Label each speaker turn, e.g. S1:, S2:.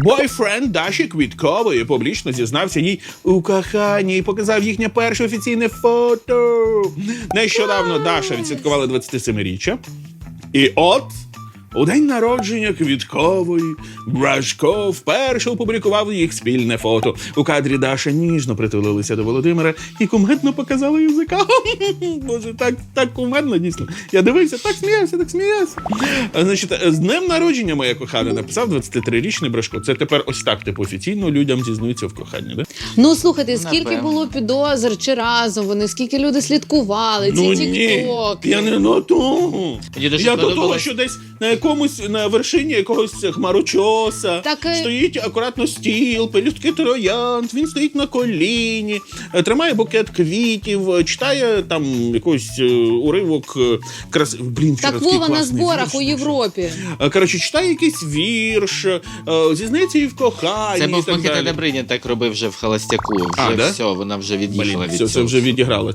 S1: Бойфренд Даші Квіткової публічно зізнався їй у коханні і показав їхнє перше офіційне фото. Нещодавно Даша відсвяткувала 27-річчя. І от. У день народження Квіткової Брашко вперше опублікував їх спільне фото. У кадрі Даша ніжно притулилася до Володимира і кумедно показала язика. Боже, так, так кумедно, дійсно. Я дивився, так сміявся, так сміявся. А, Значить, з днем народження моя кохана написав 23-річний Брашко. Це тепер ось так, типу, офіційно людям зізнаються в коханні. Да?
S2: Ну слухайте, скільки
S3: Напевно.
S2: було підозр чи разом вони, скільки люди слідкували, ці
S1: Ну ні,
S2: тіктоки.
S1: я не на
S3: дуже
S1: Я до того, що десь на якомусь на вершині якогось хмарочоса
S2: Так, е,
S1: стоїть акуратно стіл, пелюстки троянд, він стоїть на коліні, е, тримає букет квітів, е, читає там якийсь е, уривок е, крас... Блін, вчора
S2: Так
S1: такий
S2: Вова на
S1: класний
S2: зборах
S1: вірш
S2: у
S1: знайшов.
S2: Європі.
S1: Е, Коротше, читає якийсь вірш, е, зізнається їй в коханні.
S3: Це
S1: і
S3: був
S1: так
S3: Микита
S1: далі.
S3: Добриня так робив вже в холостяку. Вже
S1: А, да?
S3: все, вона вже від'їхала
S1: Блін,
S3: від
S1: все, це
S3: цього.
S1: вже відіграло.